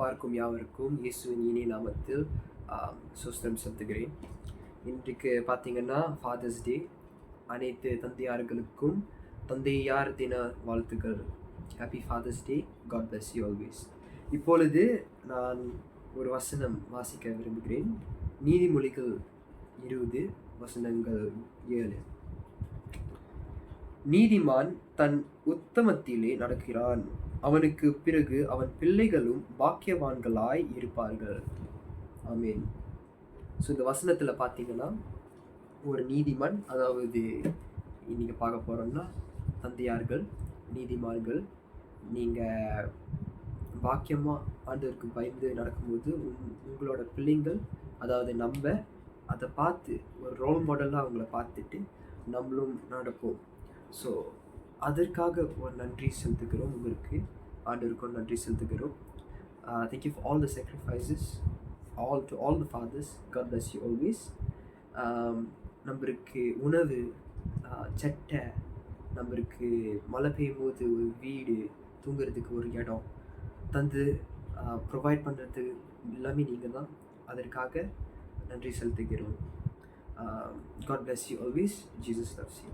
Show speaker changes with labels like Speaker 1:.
Speaker 1: பார்க்கும் யாவருக்கும் இயேசுவின் இனி நாமத்தில் சுஸ்தம் செலுத்துகிறேன். இன்றைக்கு பார்த்தீங்கன்னா ஃபாதர்ஸ் டே அனைத்து தந்தையார்களுக்கும் தந்தையார் தின வாழ்த்துக்கள். Happy father's day God bless you always இப்பொழுது நான் ஒரு வசனம் வாசிக்க விரும்புகிறேன். நீதிமொழிகள் இருபது வசனங்கள் ஏழு. நீதிமான் தன் உத்தமத்திலே நடக்கிறான். அவனுக்கு பிறகு அவன் பிள்ளைகளும் பாக்கியவான்களாய் இருப்பார்கள். ஆமீன். ஸோ இந்த வசனத்தில் பார்த்தீங்கன்னா ஒரு நீதிமான் அதாவது இன்றைக்கி பார்க்க போகிறோம்னா தந்தையார்கள் நீதிமான்கள் நீங்கள் பாக்கியமாக ஆண்டவருக்கு பயந்து நடக்கும்போது உங் உங்களோட பிள்ளைங்கள் அதாவது நம்ம அதை பார்த்து ஒரு ரோல் மாடலாக அவங்கள பார்த்துட்டு நம்மளும் நடப்போம். ஸோ அதற்காக ஒரு நன்றி செலுத்துகிறோம் உங்களுக்கு. ஆண்டவருக்கும் நன்றி செலுத்துகிறோம். Thank you for all the sacrifices all to all the fathers God bless you always நம்மளுக்கு உணவு uh, சட்டை நம்மளுக்கு மழை பெய்யும் போது ஒரு வீடு தூங்குறதுக்கு ஒரு இடம் தந்து uh, ப்ரொவைட் பண்ணுறது எல்லாமே நீங்கள் தான் அதற்காக நன்றி செலுத்துகிறோம். God bless you always Jesus loves you